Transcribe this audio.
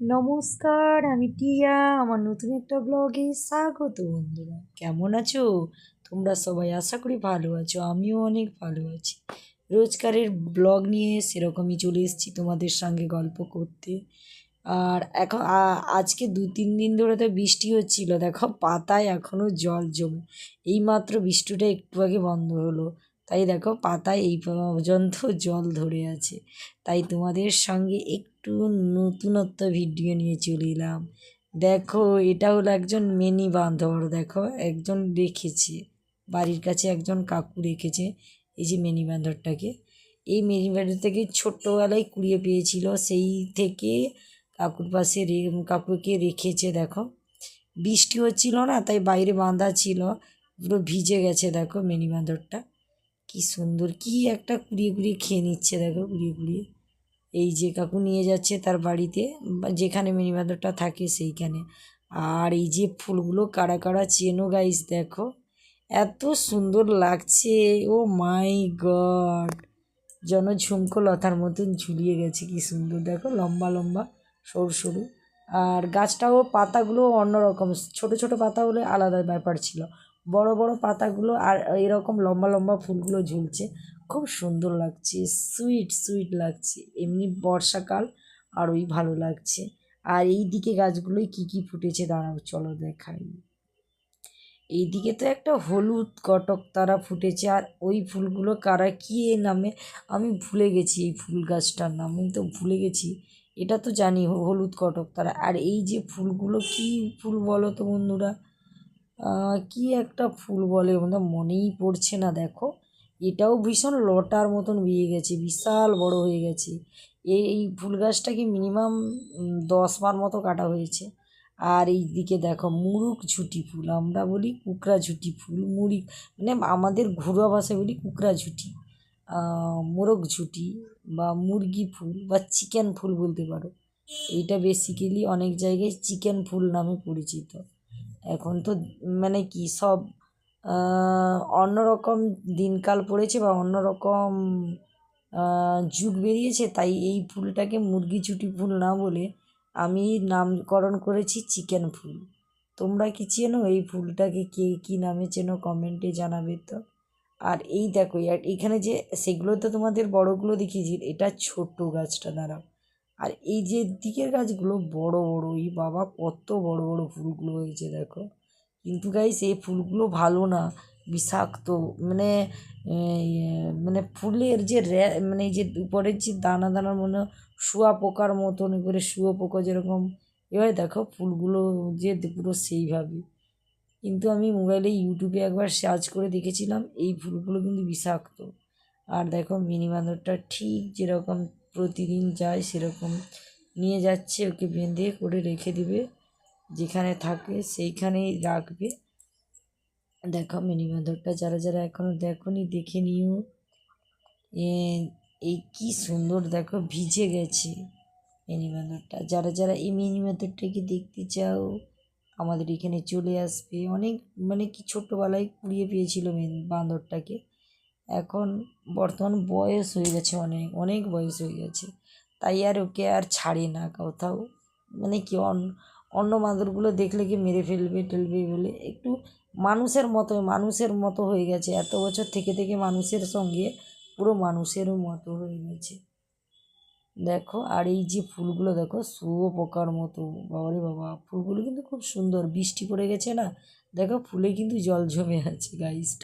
নমস্কার, আমি টিয়া, আমার নতুন একটা ব্লগে স্বাগত বন্ধুরা। কেমন আছো? তোমরা সবাই আশা করি ভালো আছো, আমিও অনেক ভালো আছি। রোজকারের ব্লগ নিয়ে সেরকমই চলে এসেছি তোমাদের সঙ্গে গল্প করতে। আর এখন আজকে দু তিন দিন ধরে তো বৃষ্টি হচ্ছিল, দেখো পাতায় এখনও জল জমে। এইমাত্র বৃষ্টিটা একটু আগে বন্ধ হলো। তাই দেখো পাতায় এই পর্যন্ত জল ধরে আছে। তাই তোমাদের সঙ্গে একটু নতুনত্ব ভিডিও নিয়ে চলে এলাম। দেখো, এটা হলো একজন মেনি বান্ধবর, দেখো একজন রেখেছে, বাড়ির কাছে একজন কাকু রেখেছে, এই যে মেনি বান্ধবটাকে। এই মেনি বান্ধব থেকে ছোট্টবেলায় কুড়িয়ে পেয়েছিল, সেই থেকে কাকুর পাশে রে, কাকুকে রেখেছে, দেখো। বৃষ্টি হচ্ছিল না, তাই বাইরে বাঁধা ছিল, পুরো ভিজে গেছে, দেখো মেনি বাঁদরটা কি সুন্দর, কি একটা কুড়িয়ে কুড়িয়ে খেয়ে নিচ্ছে দেখো, কুড়িয়ে কুড়িয়ে। এই যে কাকু নিয়ে যাচ্ছে তার বাড়িতে যেখানে মিনি বাঁদরটা থাকে সেইখানে। আর এই যে ফুলগুলো কারা কারা চেনো গাইস দেখো। এত সুন্দর লাগছে, ও মাই গড যেন ঝুমকো লতার মতন ঝুলিয়ে গেছে, কি সুন্দর, দেখো লম্বা লম্বা, সরু সরু। আর গাছটাও পাতাগুলো অন্যরকম, ছোট ছোট পাতা হলে আলাদা ব্যাপার ছিল। বড় বড় পাতাগুলো আর এরকম লম্বা লম্বা ফুলগুলো ঝুলছে। খুব সুন্দর লাগছে সুইট সুইট লাগছে। এমনি বর্ষাকাল আরোই ভালো লাগছে। আর এই দিকে গাছগুলোই কী কী ফুটেছে দাঁড়াও, চলো দেখাই। এইদিকে তো একটা হলুদ কটক তারা ফুটেছে আর ওই ফুলগুলো কারা কী নামে? আমি ভুলে গেছি এই ফুল গাছটার নাম, আমি তো ভুলে গেছি। এটা তো জানি, হলুদ কটক তারা। আর এই যে ফুলগুলো কী ফুল বলো তো বন্ধুরা? কি একটা ফুল বলে আমাদের মনেই পড়ছে না, দেখো। এটাও ভীষণ লটার মতন বেরিয়ে গেছে, বিশাল বড় হয়ে গেছে। এই এই ফুল গাছটাকে মিনিমাম দশ বার মতো কাটা হয়েছে। আর এই দিকে দেখো মুরুক ঝুটি ফুল, আমরা বলি কুকরা ঝুটি ফুল, মুড়ি মানে আমাদের ঘরোয়া ভাষায় বলি কুকরা ঝুটি মোরগ ঝুটি বা মুরগি ফুল বা চিকেন ফুল বলতে পারো। এইটা বেসিক্যালি অনেক জায়গায় চিকেন ফুল নামে পরিচিত। এখন তো মানে কি সব অন্যরকম দিনকাল পড়েছে বা অন্যরকম আহ, যুগ বেরিয়েছে তাই এই ফুলটাকে মুরগি চুটি ফুল না বলে আমি নামকরণ করেছি চিকেন ফুল। তোমরা কি চেনো এই ফুলটাকে কে কী নামে চেনো কমেন্টে জানাবে তো? আর এই দেখো এ- এখানে যে সেগুলো তো তোমাদের বড়গুলো দেখিয়েছি এটা ছোট গাছটা দাঁড়াও। আর এই যে দিকের গাছগুলো বড় বড়, এই বাবা কত বড় বড় ফুলগুলো হয়েছে দেখো। কিন্তু গাইস এই ফুলগুলো ভালো না, বিষাক্ত। মানে মানে ফুলের যে র্যা মানে এই যে উপরের যে দানা দানার মনে শুয়া পোকার মতন করে, শুয়ো পোকা যেরকম, এবার দেখো ফুলগুলো যে পুরো সেইভাবে। কিন্তু আমি মোবাইলে ইউটিউবে একবার সার্চ করে দেখেছিলাম, এই ফুলগুলো কিন্তু বিষাক্ত। আর দেখো মিনি বাঁদরটা ঠিক যেরকম প্রতিদিন যায় সেরকম। নিয়ে যাচ্ছে, ওকে বেঁধে করে রেখে দিবে, যেখানে থাকে সেইখানেই রাখবে। দেখো, মিনি যারা যারা এখনও দেখোনি, দেখে নিও। এই কি সুন্দর, দেখো, ভিজে গেছে মিনি বাঁদরটা। যারা যারা এই মিনি বাঁদরটাকে দেখতে চাও, আমাদের এখানে চলে আসবে। অনেক মানে কি ছোটোবেলায় কুড়িয়ে পেয়েছিল বাঁদরটাকে। এখন বর্তমান বয়স হয়ে গেছে অনেক অনেক বয়স হয়ে গেছে। তাই আর ওকে আর ছাড়ে না কোথাও। মানে কি অন্য অন্য বাঁদরগুলো দেখলে কি মেরে ফেলবে টেলবে বলে? একটু মানুষের মতো মানুষের মতো হয়ে গেছে। এত বছর থেকে থেকে মানুষের সঙ্গে পুরো মানুষেরও মতো হয়ে গেছে। দেখো, আর এই যে ফুলগুলো দেখো শুয়ো পোকার মতো। বাবারে বাবা, ফুলগুলো কিন্তু খুব সুন্দর। বৃষ্টি পড়ে গেছে না? দেখো, ফুলে কিন্তু জল জমে আছে গাইস